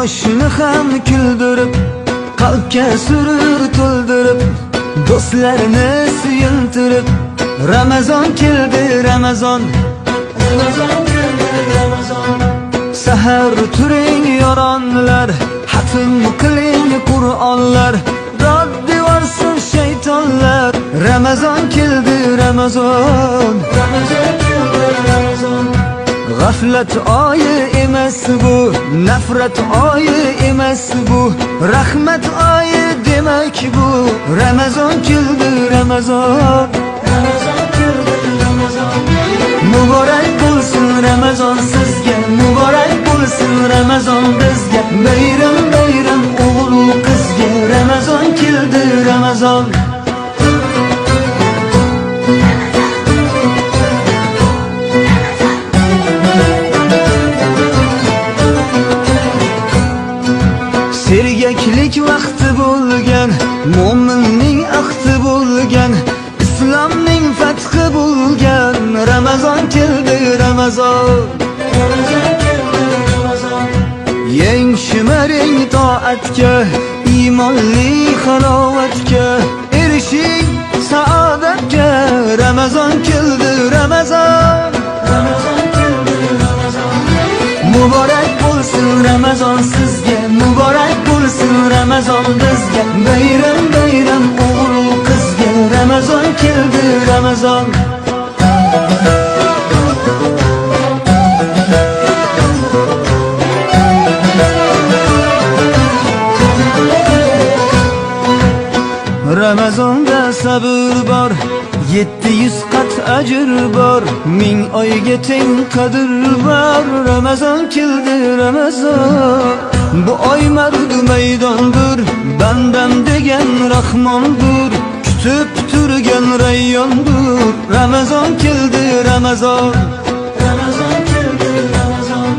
yoshni ham kuldirib qalbga surur to'ldirib do'stlarni suyuntirib ramazon keldi ramazon ramazon keldi ramazon Sahar turing yoronlar Hatm qiling Qur'onlar Raddi varsin shaytonlar Ramazon keldi Ramazon Ramazon keldi Ramazon G'aflat oyi emas bu Nafrat oyi emas bu Rahmat oyi demak bu. Ramazon keldi Ramazon Ramazon keldi Ramazon Muborak bo'lsin Ramazon sizga Muborak bo'lsin Ramazon bizga Bayram bayram o'g'lu qizga Ramazon keldi Ramazon Sergaklik vaqti bo'lgan Mo'minning ahdi bo'lgan Islomning fathi bo'lgan Ramazon keldi Ramazon Yeng shimaring toatga Iymonli halovatga Erishing saodatga Ramazon keldi Ramazon Muborak bo'lsin Ramazon sizga Muborak bo'lsin Ramazon bizga Bayram bayram o'g'il qizga Ramazon keldi Ramazon Ramazonda sabr bor yetti yuz qat ajr bor ming oyga teng qadr bor Ramazon keldi Ramazon bu oy mardu maydondir bandam degan rahmondir kutib turgan rayyondir Ramazon keldi Ramazon Ramazon keldi Ramazon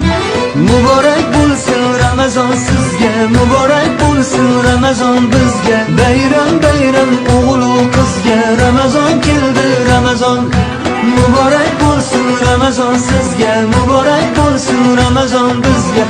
Muborak bo'lsin Ramazon sizga Muborak bo'lsin Ramazon bizga Bayram bayram o'g'il qizga Ramazon keldi Ramazon Muborak bo'lsin Ramazon sizga Muborak bo'lsin Ramazon bizga